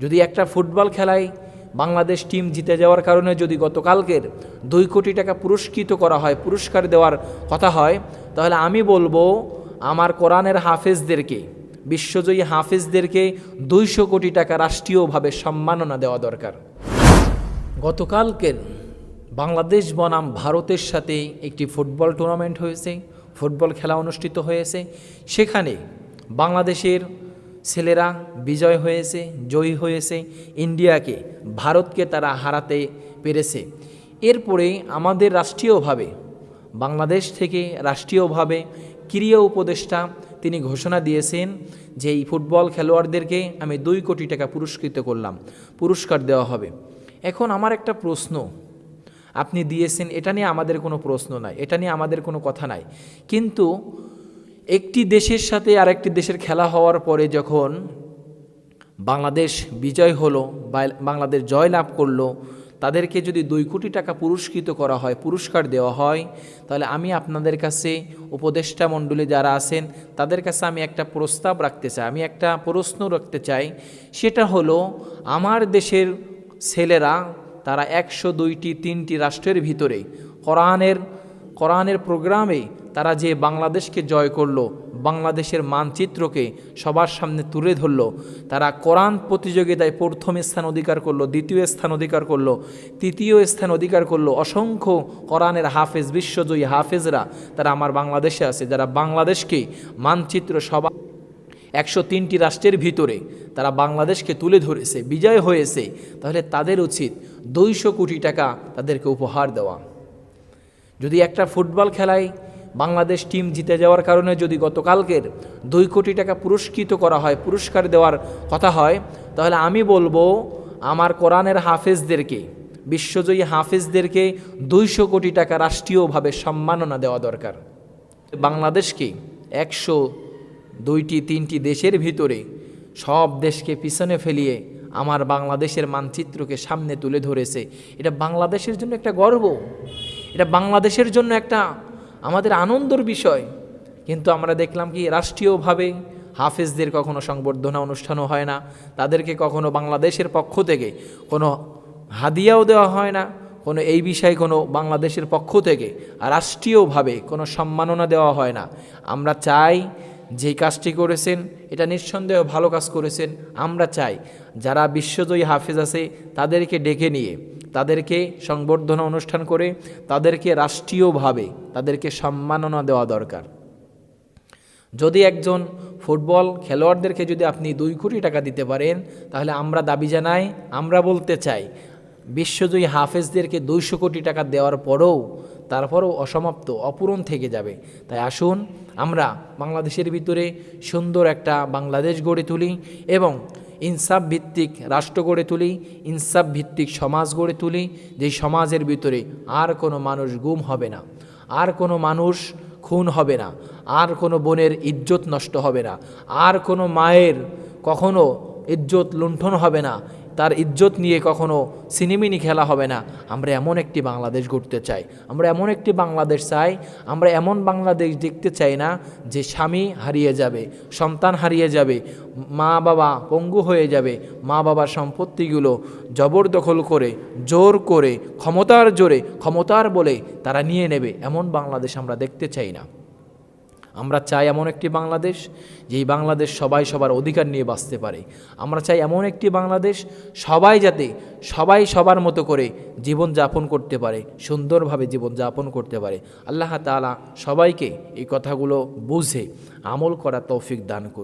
যদি একটা ফুটবল খেলায় বাংলাদেশ টিম জিতে যাওয়ার কারণে যদি গতকালকের দুই কোটি টাকা পুরস্কৃত করা হয়, পুরস্কার দেওয়ার কথা হয়, তাহলে আমি বলব আমার কোরআনের হাফেজদেরকে, বিশ্বজয়ী হাফেজদেরকে দুইশো কোটি টাকা রাষ্ট্রীয়ভাবে সম্মাননা দেওয়া দরকার। গতকালকের বাংলাদেশ বনাম ভারতের সাথে একটি ফুটবল টুর্নামেন্ট হয়েছে, ফুটবল খেলা অনুষ্ঠিত হয়েছে। সেখানে বাংলাদেশের ছেলেরা বিজয় হয়েছে, জয়ী হয়েছে, ইন্ডিয়াকে, ভারতকে তারা হারাতে পেরেছে। এরপরে আমাদের রাষ্ট্রীয়ভাবে, বাংলাদেশ থেকে রাষ্ট্রীয়ভাবে ক্রীড়া উপদেষ্টা তিনি ঘোষণা দিয়েছেন যে এই ফুটবল খেলোয়াড়দেরকে আমি দুই কোটি টাকা পুরস্কৃত করলাম, পুরস্কার দেওয়া হবে। এখন আমার একটা প্রশ্ন, আপনি দিয়েছেন, এটা নিয়ে আমাদের কোনো প্রশ্ন নাই, এটা নিয়ে আমাদের কোনো কথা নাই। কিন্তু একটি দেশের সাথে আরেকটি দেশের খেলা হওয়ার পরে যখন বাংলাদেশ বিজয় হলো বাংলাদেশ জয় লাভ করল, তাদেরকে যদি দুই কোটি টাকা পুরস্কৃত করা হয়, পুরস্কার দেওয়া হয়, তাহলে আমি আপনাদের কাছে উপদেষ্টা মণ্ডলী যারা আছেন, তাদের কাছে আমি একটা প্রস্তাব রাখতে চাই। আমি একটা প্রশ্ন রাখতে চাই। সেটা হলো, আমার দেশের ছেলেরা, তারা একশো দুইটি, তিনটি রাষ্ট্রের ভিতরে, কোরআনের কোরআনের প্রোগ্রামে তারা যে বাংলাদেশকে জয় করল, বাংলাদেশের মানচিত্রকে সবার সামনে তুলে ধরলো, তারা কোরআন প্রতিযোগিতায় প্রথম স্থান অধিকার করল, দ্বিতীয় স্থান অধিকার করল, তৃতীয় স্থান অধিকার করল, অসংখ্য কোরআনের হাফেজ, বিশ্বজয়ী হাফেজরা তারা আমার বাংলাদেশে আছে, যারা বাংলাদেশকে মানচিত্র সবার একশো তিনটি রাষ্ট্রের ভিতরে তারা বাংলাদেশকে তুলে ধরেছে, বিজয় হয়েছে, তাহলে তাদের উচিত দুইশো কোটি টাকা তাদেরকে উপহার দেওয়া। যদি একটা ফুটবল খেলায় বাংলাদেশ টিম জিতে যাওয়ার কারণে যদি গতকালকের দুই কোটি টাকা পুরস্কৃত করা হয়, পুরস্কার দেওয়ার কথা হয়, তাহলে আমি বলব আমার কোরআনের হাফেজদেরকে, বিশ্বজয়ী হাফেজদেরকে দুইশো কোটি টাকা রাষ্ট্রীয়ভাবে সম্মাননা দেওয়া দরকার। বাংলাদেশকে একশো দুইটি, তিনটি দেশের ভিতরে সব দেশকে পিছনে ফেলিয়ে আমার বাংলাদেশের মানচিত্রকে সামনে তুলে ধরেছে। এটা বাংলাদেশের জন্য একটা গর্ব। এটা বাংলাদেশের জন্য একটা আমাদের আনন্দর বিষয়। কিন্তু আমরা দেখলাম কি রাষ্ট্রীয়ভাবে হাফেজদের কখনো সংবর্ধনা অনুষ্ঠানও হয় না। তাদেরকে কখনো বাংলাদেশের পক্ষ থেকে কোনো হাদিয়াও দেওয়া হয় না। কোনো এই বিষয়ে কোনো বাংলাদেশের পক্ষ থেকে রাষ্ট্রীয়ভাবে কোনো সম্মাননা দেওয়া হয় না। আমরা চাই যেই কাজটি করেছেন, এটা নিঃসন্দেহ ভালো কাজ করেছেন। আমরা চাই যারা বিশ্বজয়ী হাফেজ আছে, তাদেরকে ডেকে নিয়ে তাদেরকে সংবর্ধনা অনুষ্ঠান করে তাদেরকে রাষ্ট্রীয়ভাবে তাদেরকে সম্মাননা দেওয়া দরকার। যদি একজন ফুটবল খেলোয়াড়দেরকে যদি আপনি দুই কোটি টাকা দিতে পারেন, তাহলে আমরা দাবি জানাই, আমরা বলতে চাই, বিশ্বজয়ী হাফেজদেরকে দুইশো কোটি টাকা দেওয়ার পরেও তারপরও অসমাপ্ত, অপূরণ থেকে যাবে। তাই আসুন, আমরা বাংলাদেশের ভিতরে সুন্দর একটা বাংলাদেশ গড়ে তুলি এবং ইনসাফ ভিত্তিক রাষ্ট্র গড়ে তুলি, ইনসাফ ভিত্তিক সমাজ গড়ে তুলি যেই সমাজের ভিতরে আর কোনো মানুষ গুম হবে না, আর কোনো মানুষ খুন হবে না, আর কোনো বোনের ইজ্জত নষ্ট হবে না, আর কোনো মায়ের কখনো ইজ্জত লুণ্ঠন হবে না তার ইজ্জত নিয়ে কখনো সিনেমিনি খেলা হবে না। আমরা এমন একটি বাংলাদেশ গড়তে চাই। আমরা এমন একটি বাংলাদেশ চাই, আমরা এমন বাংলাদেশ দেখতে চাই না যে স্বামী হারিয়ে যাবে, সন্তান হারিয়ে যাবে, মা বাবা পঙ্গু হয়ে যাবে, মা বাবার সম্পত্তিগুলো জবরদখল করে, জোর করে, ক্ষমতার জোরে, ক্ষমতার বলে তারা নিয়ে নেবে। এমন বাংলাদেশ আমরা দেখতে চাই না। আমরা চাই এমন একটি বাংলাদেশ, যেই বাংলাদেশ সবাই সবার অধিকার নিয়ে বাঁচতে পারে। আমরা চাই এমন একটি বাংলাদেশ, সবাই যাতে সবাই সবার মতো করে জীবন যাপন করতে পারে, সুন্দরভাবে জীবন যাপন করতে পারে। আল্লাহ তালা সবাইকে এই কথাগুলো বুঝে আমল করা তৌফিক দান করুন।